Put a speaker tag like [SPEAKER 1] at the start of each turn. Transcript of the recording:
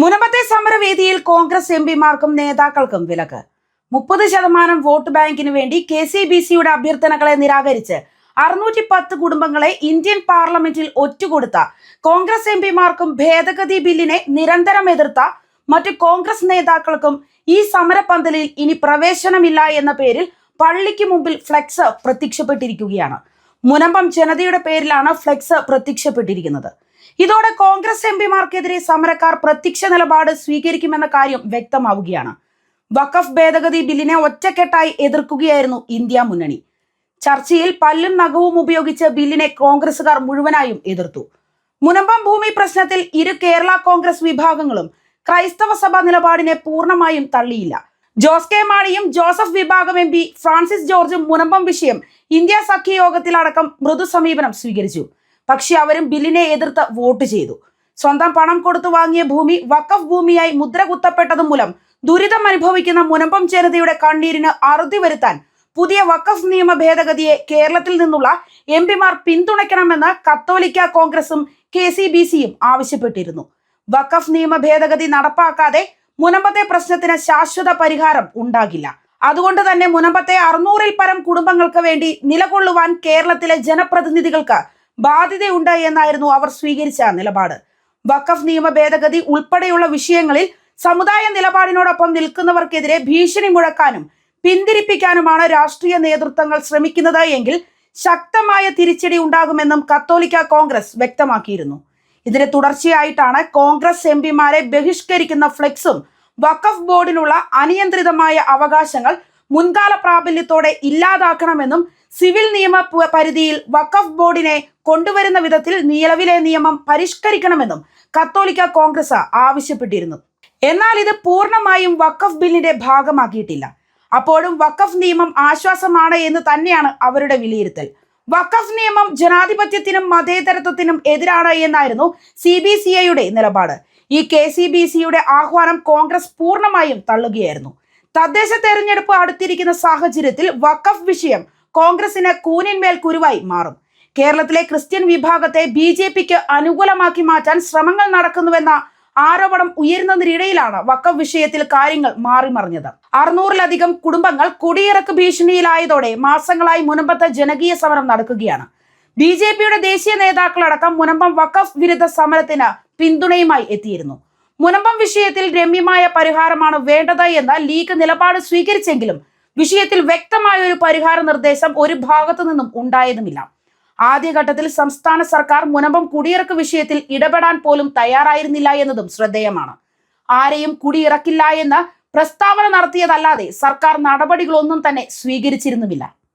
[SPEAKER 1] മുനമ്പത്തെ സമരവേദിയിൽ Congress M പിമാർക്കും നേതാക്കൾക്കും വിലക്ക്. മുപ്പത് ശതമാനം വോട്ട് ബാങ്കിന് വേണ്ടി കെ സി ബി സിയുടെ അഭ്യർത്ഥനകളെ നിരാകരിച്ച് അറുന്നൂറ്റി പത്ത് കുടുംബങ്ങളെ ഇന്ത്യൻ പാർലമെന്റിൽ ഒറ്റുകൊടുത്ത കോൺഗ്രസ് എം പിമാർക്കും ഭേദഗതി ബില്ലിനെ നിരന്തരം എതിർത്ത മറ്റു കോൺഗ്രസ് നേതാക്കൾക്കും ഈ സമരപന്തലിൽ ഇനി പ്രവേശനമില്ല എന്ന പേരിൽ പള്ളിക്ക് മുമ്പിൽ ഫ്ലെക്സ് പ്രത്യക്ഷപ്പെട്ടിരിക്കുകയാണ്. മുനമ്പം ജനതയുടെ പേരിലാണ് ഫ്ലെക്സ് പ്രത്യക്ഷപ്പെട്ടിരിക്കുന്നത്. ഇതോടെ കോൺഗ്രസ് എം പിമാർക്കെതിരെ സമരക്കാർ പ്രത്യക്ഷ നിലപാട് സ്വീകരിക്കുമെന്ന കാര്യം വ്യക്തമാവുകയാണ്. വഖഫ് ഭേദഗതി ബില്ലിനെ ഒറ്റക്കെട്ടായി എതിർക്കുകയായിരുന്നു ഇന്ത്യ മുന്നണി. ചർച്ചയിൽ പല്ലും നഖവും ഉപയോഗിച്ച് ബില്ലിനെ കോൺഗ്രസുകാർ മുഴുവനായും എതിർത്തു. മുനമ്പം ഭൂമി പ്രശ്നത്തിൽ ഇരു കേരള കോൺഗ്രസ് വിഭാഗങ്ങളും ക്രൈസ്തവ സഭ നിലപാടിനെ പൂർണമായും തള്ളിയില്ല. ജോസ് കെ മാണിയും ജോസഫ് വിഭാഗം എം പി ഫ്രാൻസിസ് ജോർജും മുനമ്പം വിഷയം ഇന്ത്യ സഖ്യ യോഗത്തിലടക്കം മൃദു സമീപനം സ്വീകരിച്ചു. പക്ഷെ അവരും ബില്ലിനെ എതിർത്ത് വോട്ട് ചെയ്തു. സ്വന്തം പണം കൊടുത്തു വാങ്ങിയ ഭൂമി വഖഫ് ഭൂമിയായി മുദ്ര കുത്തപ്പെട്ടത് മൂലം ദുരിതം അനുഭവിക്കുന്ന മുനമ്പം ജനതയുടെ കണ്ണീരിന് അറുതി വരുത്താൻ പുതിയ വഖഫ് നിയമ ഭേദഗതിയെ കേരളത്തിൽ നിന്നുള്ള എം പിമാർ പിന്തുണയ്ക്കണമെന്ന് കത്തോലിക്ക കോൺഗ്രസും കെ സി ബി സിയും ആവശ്യപ്പെട്ടിരുന്നു. വഖഫ് നിയമ ഭേദഗതി നടപ്പാക്കാതെ മുനമ്പത്തെ പ്രശ്നത്തിന് ശാശ്വത പരിഹാരം ഉണ്ടാകില്ല. അതുകൊണ്ട് തന്നെ മുനമ്പത്തെ അറുന്നൂറിൽ പരം കുടുംബങ്ങൾക്ക് വേണ്ടി നിലകൊള്ളുവാൻ കേരളത്തിലെ ജനപ്രതിനിധികൾക്ക് ബാധ്യതയുണ്ട് എന്നായിരുന്നു അവർ സ്വീകരിച്ച നിലപാട്. വഖഫ് നിയമ ഭേദഗതി ഉൾപ്പെടെയുള്ള വിഷയങ്ങളിൽ സമുദായ നിലപാടിനോടൊപ്പം നിൽക്കുന്നവർക്കെതിരെ ഭീഷണി മുഴക്കാനും പിന്തിരിപ്പിക്കാനുമാണ് രാഷ്ട്രീയ നേതൃത്വങ്ങൾ ശ്രമിക്കുന്നത് എങ്കിൽ ശക്തമായ തിരിച്ചടി ഉണ്ടാകുമെന്നും കത്തോലിക്ക കോൺഗ്രസ് വ്യക്തമാക്കിയിരുന്നു. ഇതിന് തുടർച്ചയായിട്ടാണ് കോൺഗ്രസ് എം പിമാരെ ബഹിഷ്കരിക്കുന്ന ഫ്ലെക്സും വഖഫ് ബോർഡിനുള്ള അനിയന്ത്രിതമായ അവകാശങ്ങൾ മുൻകാല പ്രാബല്യത്തോടെ ഇല്ലാതാക്കണമെന്നും സിവിൽ നിയമ പരിധിയിൽ വഖഫ് ബോർഡിനെ കൊണ്ടുവരുന്ന വിധത്തിൽ നിലവിലെ നിയമം പരിഷ്കരിക്കണമെന്നും കത്തോലിക്ക കോൺഗ്രസ് ആവശ്യപ്പെട്ടിരുന്നു. എന്നാൽ ഇത് പൂർണമായും വഖഫ് ബില്ലിന്റെ ഭാഗമാക്കിയിട്ടില്ല. അപ്പോഴും വഖഫ് നിയമം ആശ്വാസമാണ് എന്ന് തന്നെയാണ് അവരുടെ വിലയിരുത്തൽ. വഖഫ് നിയമം ജനാധിപത്യത്തിനും മതേതരത്വത്തിനും എതിരാണ് എന്നായിരുന്നു സി ബി സി ഐയുടെ നിലപാട്. ഈ കെ സി ബി സിയുടെ ആഹ്വാനം കോൺഗ്രസ് പൂർണമായും തള്ളുകയായിരുന്നു. തദ്ദേശ തെരഞ്ഞെടുപ്പ് അടുത്തിരിക്കുന്ന സാഹചര്യത്തിൽ വഖഫ് വിഷയം കോൺഗ്രസിന് കൂനിന്മേൽ കുരുവായി മാറും. കേരളത്തിലെ ക്രിസ്ത്യൻ വിഭാഗത്തെ ബി ജെ പിക്ക് അനുകൂലമാക്കി മാറ്റാൻ ശ്രമങ്ങൾ നടക്കുന്നുവെന്ന ആരോപണം ഉയരുന്നതിനിടയിലാണ് വക്കഫ് വിഷയത്തിൽ കാര്യങ്ങൾ മാറിമറിഞ്ഞത്. അറുന്നൂറിലധികം കുടുംബങ്ങൾ കുടിയിറക്ക് ഭീഷണിയിലായതോടെ മാസങ്ങളായി മുനമ്പത്ത് ജനകീയ സമരം നടക്കുകയാണ്. ബി ജെ പിയുടെ ദേശീയ നേതാക്കളടക്കം മുനമ്പം വക്കഫ് വിരുദ്ധ സമരത്തിന് പിന്തുണയുമായി എത്തിയിരുന്നു. മുനമ്പം വിഷയത്തിൽ രമ്യമായ പരിഹാരമാണ് വേണ്ടത് എന്ന ലീഗ് നിലപാട് സ്വീകരിച്ചെങ്കിലും വിഷയത്തിൽ വ്യക്തമായ ഒരു പരിഹാര നിർദ്ദേശം ഒരു ഭാഗത്തു നിന്നും ഉണ്ടായതുമില്ല. ആദ്യഘട്ടത്തിൽ സംസ്ഥാന സർക്കാർ മുനമ്പം കുടിയിറക്ക് വിഷയത്തിൽ ഇടപെടാൻ പോലും തയ്യാറായിരുന്നില്ല എന്നതും ശ്രദ്ധേയമാണ്. ആരെയും കുടിയിറക്കില്ല എന്ന് പ്രസ്താവന നടത്തിയതല്ലാതെ സർക്കാർ നടപടികളൊന്നും തന്നെ സ്വീകരിച്ചിരുന്നുമില്ല.